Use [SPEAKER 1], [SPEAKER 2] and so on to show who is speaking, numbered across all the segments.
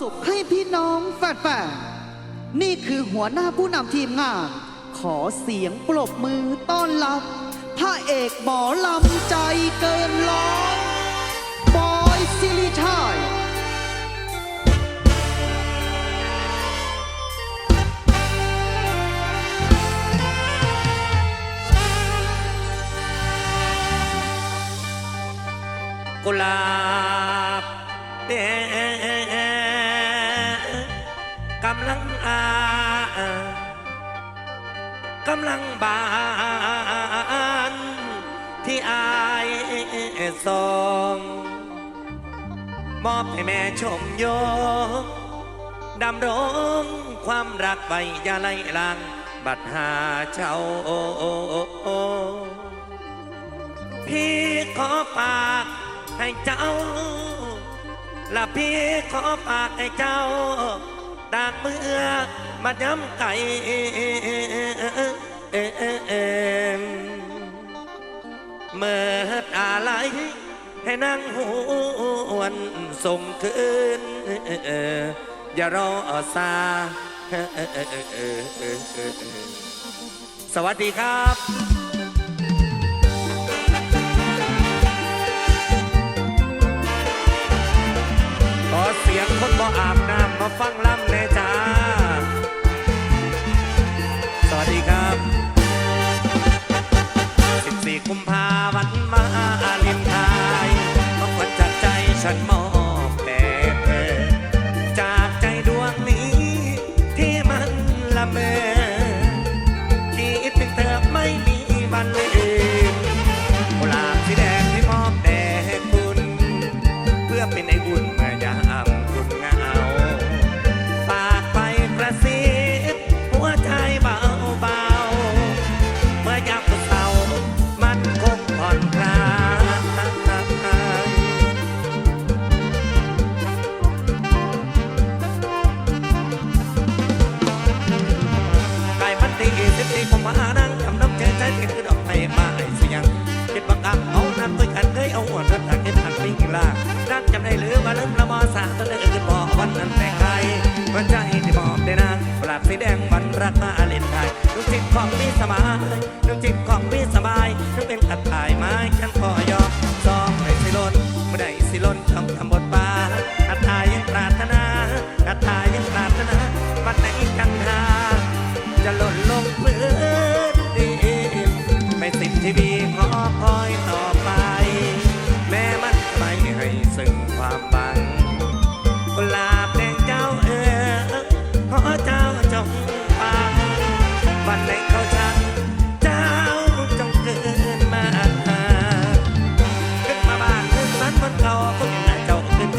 [SPEAKER 1] สุขให้พี่น้องแฟนๆ นี่คือหัวหน้าผู้นำทีมงาน ขอเสียงปรบมือต้อนรับพระเอกหมอลำใจเกินร้อยบอยซิริชัย
[SPEAKER 2] กุหลาบแดงกำ ลังอากำลังบานที่อายสองมอบให้แม่ชมโยงดำรงความรักไว้อย่าไล่ลางบัดหาเจ้าพี่ขอฝากให้เจ้าและพี่ขอฝากให้เจ้า ดากเมื่อมาย้ำไก่เมื่ออะไรให้นั่งหวนส่งคืนอย่ารอซาสวัสดีครับขอเสียงคนบ่อาบ ฟังล่ำแน่จ้า สวัสดีครับ เคยเอาหัวรัดถักเก็บถักปิ้งลากรักจำได้หรือว่าลืมละมอสาตะเลยคือบอกวันนั้นแต่งไทยวันใจที่บอกได้นางปราดสีแดงวันรักมาเล่นไทยลูกจิตของพี่สบายลูกจิตของพี่สบายถึงเป็นอัตถ่าย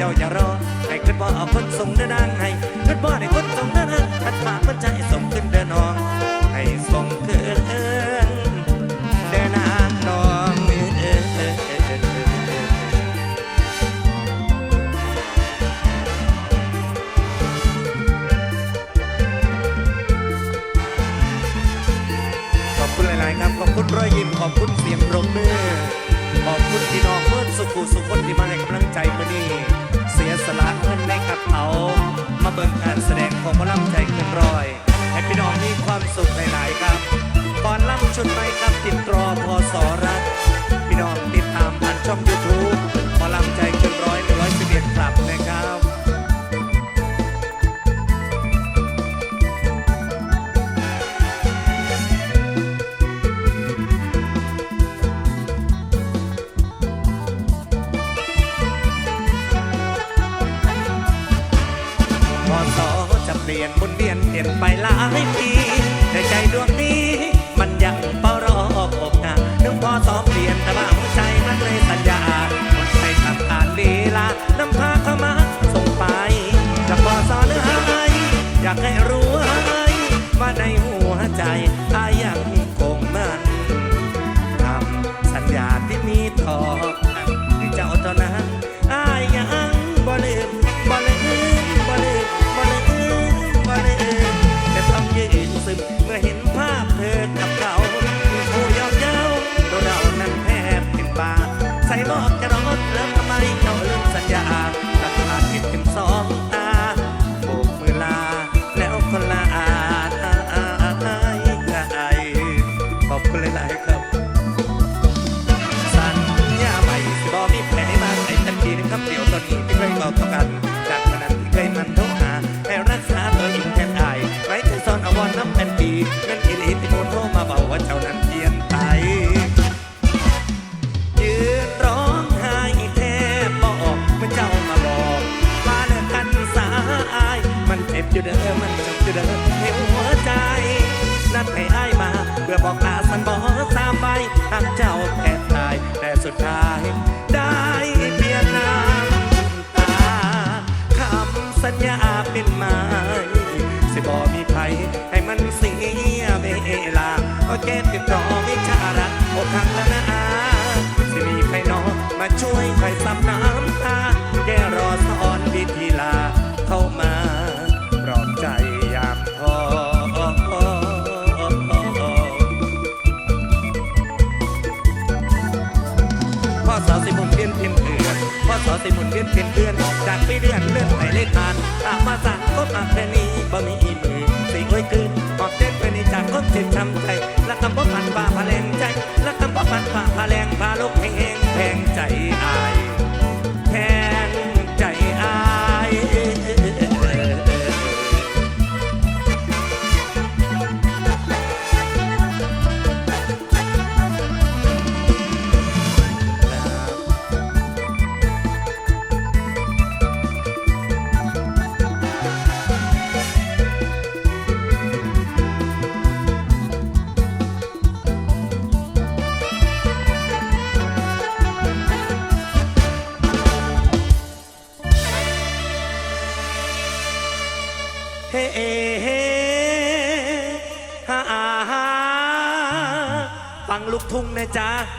[SPEAKER 2] เจ้าอย่ารอ ให้ขึ้นบ่เอาคนส่งเดินนางให้ขึ้นบ่ให้คนส่งเดินนางขัดปากมันใจส่งขึ้นเดินนอง ให้ส่งขึ้นเดินนางนองขอบคุณหลาย ๆ ครับ ขอบคุณรอยยิ้มขอบคุณเสียงปรบมือขอบคุณพี่น้องเพื่อนสุขุสุขคนที่มาให้กำลังใจมื่อนี้ สียสละเงินในกระเป๋า มาเบิ่งการแสดงของหมอลำใจเกินร้อย ให้พี่น้องมีความสุขหลายๆครับก่อนล่ำชุดไปครับติดรอพอสอรักพี่น้องติดตามผ่านช่องยูทูบุดท้ายได้เปลี่ยนน้ำตาคำสัญญาเป็นไม้สิบอมีไผให้มันเสียเวลาก็แก้ติดต่อไม่ชาระอกหักแล้วนะอาสิมีใครนอมาช่วย ก็สิหมุนรื่อนเป็นเดือน จากไปเดือนเลื่อนไปเล่นผ่านอามมาสั่งต้นอักเนี้บ่มีอีมือสิโอ้ยคืนบอกเจ็บเป็นจากคนเจ็บช้ำ guitare.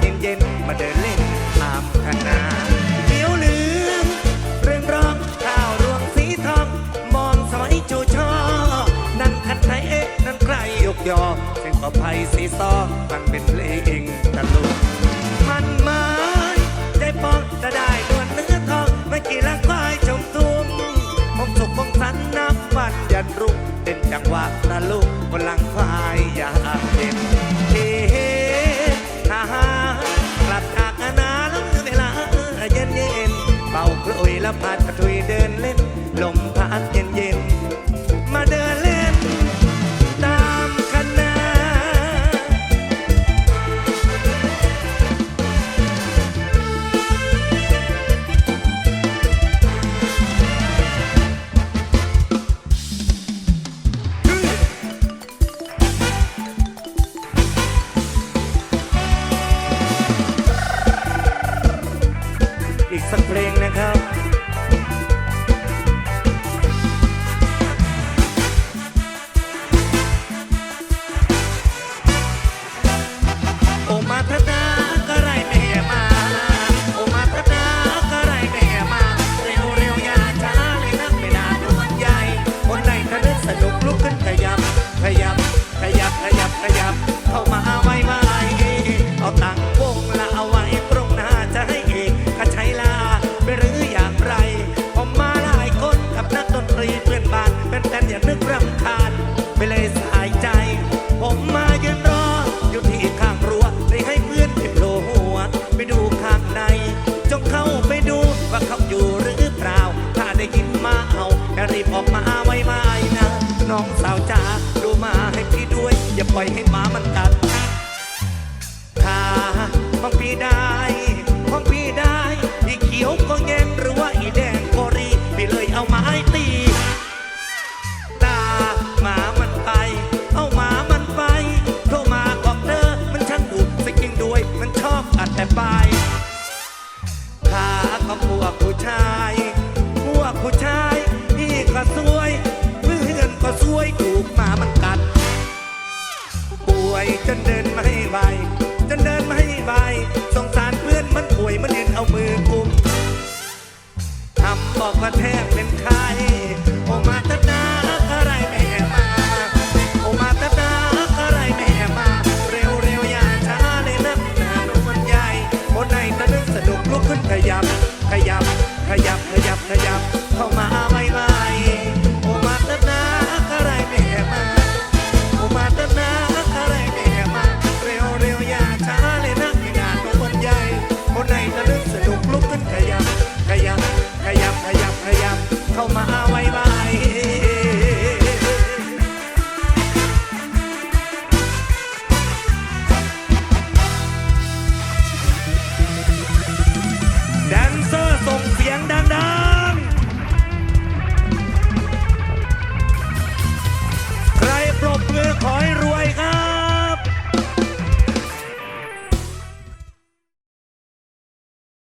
[SPEAKER 2] เย็นเย็นมาเดินเล่นตามคณะเขียวเหลืองเรื่องรองข้าวรวงสีทองมองสมัยจูชอ นั่นคันไหนเอ๊ะนั่นใครยกยอเสียงขอภัยสีซอมันเป็นเพลงตะลุ ปล่อยให้หมามันกัดถ้าของพี่ได้ของพี่ได้อีเขียวก็แงมหรือว่าอีแดงก็รีไปเลยเอาไม้ตี